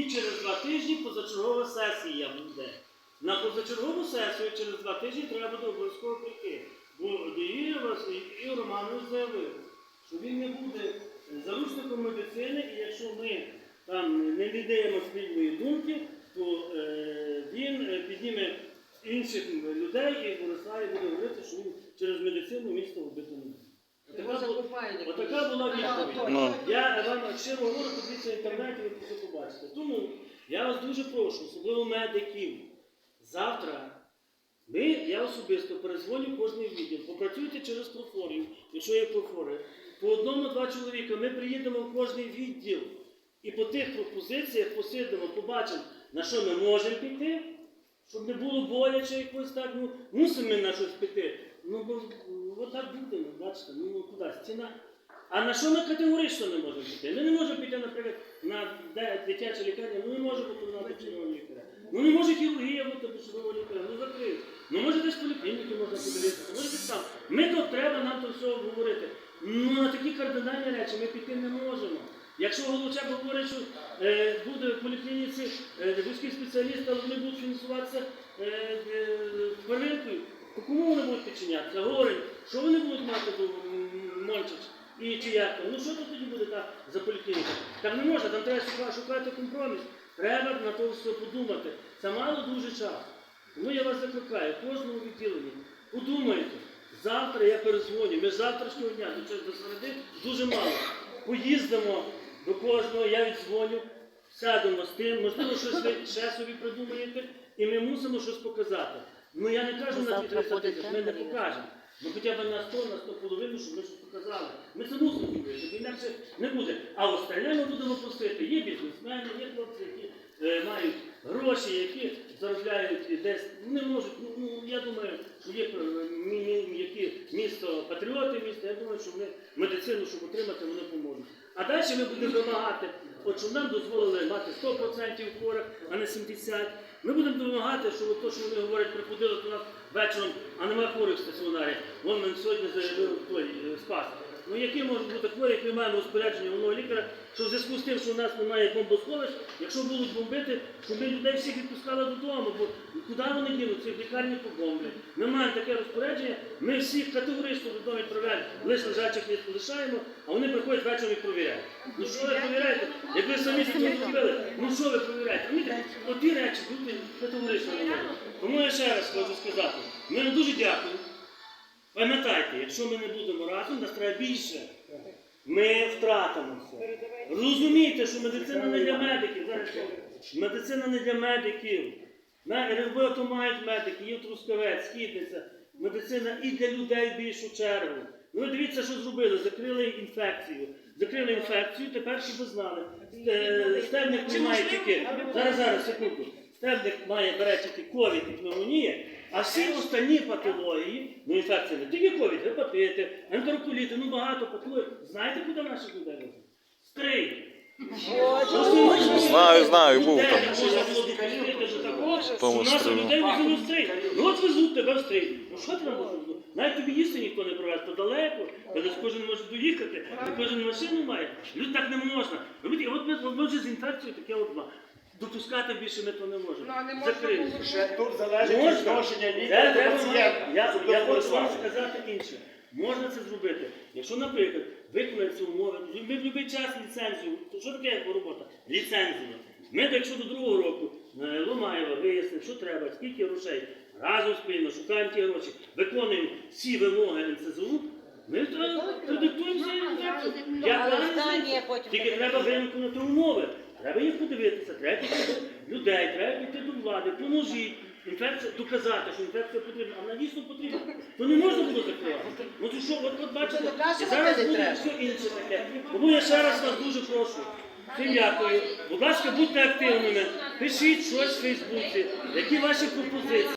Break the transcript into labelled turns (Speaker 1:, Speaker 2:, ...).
Speaker 1: І через два тижні позачергова сесія буде. На позачергову сесію через два тижні треба буде обов'язково прийти. Бо Ігор Романович заявив, що він не буде заручником медицини, і якщо ми там не віддаємо спільної думки, то е, він е, підніме інших людей і Бориславі буде говорити, що він через медицину місто вбити не буде. Отака бу- Отака була відповідь.
Speaker 2: Ну.
Speaker 1: Я вам щиро говорю, подивіться в інтернеті, ви це побачите. Тому я вас дуже прошу, особливо медиків, завтра ми, я особисто перезвоню кожний відділ, попрацюйте через профорів, якщо є профори. По одному-два чоловіка ми приїдемо в кожний відділ і по тих пропозиціях посидимо, побачимо, на що ми можемо піти, щоб не було боляче якось так, ну мусимо ми на щось піти. Ну бо ну, отак буде, ну, бачите, ну куди, стіна. А на що ми категорично не можемо піти? Ми не можемо піти, наприклад, на де- дитячу лікарню, ну не може бути на дочернього лікаря. Ну не може хірургія бути дочернього лікаря, ну закрив. Ну може десь поліклініки можна подивитися, може десь там. Ми то треба нам то все обговорити. Ну на такі кардинальні речі ми піти не можемо. Якщо Голубчак говорить, що е, буде в поліклініці е, вузький спеціаліст, але вони будуть фінансуватися е, е, первинкою, кому вони будуть підчинятися? Говорить, що вони будуть мати Мончич і чи як? то? Ну що тут тоді буде та, за поліклініка? Так не можна, там треба шукати, компроміс. Треба на то все подумати. Це мало дуже часу. Тому я вас закликаю, в кожному відділенні, подумайте. Завтра я перезвоню. Ми з завтрашнього дня до, середи дуже мало. Поїздимо до кожного, я віддзвоню, сядемо з тим, можливо, щось ви ще собі придумаєте, і ми мусимо щось показати. Ну я не кажу на ті 300 тисяч, ми не покажемо. Ну хоча б на 100, на 100 половину, щоб ми щось показали. Ми це мусимо зробити, інакше не буде. А остальне ми будемо просити. Є бізнесмени, є хлопці, які е, мають гроші, які заробляють десь, не можуть. Ну, ну я думаю, що є е, які місто патріоти міста, я думаю, що вони медицину, щоб отримати, вони поможуть. А далі ми будемо вимагати, от щоб нам дозволили мати 100% хворих, а не 70%. Ми будемо вимагати, щоб то, що вони говорять, приходили до нас вечором, а немає хворих в стаціонарі. Вон нам сьогодні заявив той е, спас. Ну які можуть бути хворі, як ми маємо розпорядження головного лікаря, що в зв'язку з тим, що у нас немає бомбосховищ, якщо будуть бомбити, щоб ми людей всіх відпускали додому, бо куди вони дінуться, в лікарні побомблять. Ми маємо таке розпорядження, ми всіх категорично додому відправляємо, лише лежачих не лишаємо, а вони приходять вечором і провіряють. Ну що ви провіряєте? Як ви самі це зробили, ну що ви провіряєте? Оті речі люди категорично. Тому я ще раз хочу сказати, ми дуже дякуємо. Пам'ятайте, якщо ми не будемо разом, нас треба більше. Ми втратимо все. Розумійте, що медицина не для медиків. Зараз що? медицина не для медиків. На роботу мають медики, є трускавець, східниця. Медицина і для людей в більшу чергу. Ну дивіться, що зробили. Закрили інфекцію. Закрили інфекцію, тепер щоб ви знали. Стебник не має тільки. Зараз, зараз, секунду. Стебник має, бере тільки ковід і пневмонія, а всі остальні патології, ну інфекції не тільки ковід, гепатити, ентерокуліти, ну багато патологій. Знаєте, куди наших людей возять? Стрий.
Speaker 2: Знаю, знаю, був там.
Speaker 1: Можна було допустити до такого, що
Speaker 2: Тому
Speaker 1: наших
Speaker 2: стрию.
Speaker 1: людей везли в стрий. Ну от везуть тебе в стрий. Ну що ти нам можеш везти? Навіть тобі їсти ніхто не привез, то далеко, та десь кожен може доїхати, не кожен машину має. Люди так не можна. Розумієте, от ми, от ми вже з інфекцією таке от два. Допускати більше ми то не можемо.
Speaker 3: Ну, а не можна
Speaker 1: Закрили.
Speaker 3: було
Speaker 4: Ще тут залежить від
Speaker 1: Можна.
Speaker 4: відношення
Speaker 1: Це
Speaker 4: лікаря до
Speaker 1: треба
Speaker 4: пацієнта.
Speaker 1: Я, я хочу вам сказати інше. Можна це зробити. Якщо, наприклад, виконати ці умови, ми в будь-який час ліцензію. То що таке робота? Ліцензія. Ми, якщо до другого року е, Ломаєва вияснив, що треба, скільки грошей, разом спільно шукаємо ті гроші, виконуємо всі вимоги НСЗУ, ми то. Я
Speaker 5: Але
Speaker 1: правильно
Speaker 5: останнє потім
Speaker 1: Тільки треба виконати умови. Треба їх подивитися, треба піти до людей, треба піти до влади, поможіть. Інфекція доказати, що інфекція потрібна, а вона дійсно потрібна. То не можна було закривати. Ну то що, от, от бачите, і зараз буде все інше таке. Тому я ще раз вас дуже прошу. Всім дякую. Будь ласка, будьте активними. Пишіть щось в Фейсбуці, які ваші пропозиції.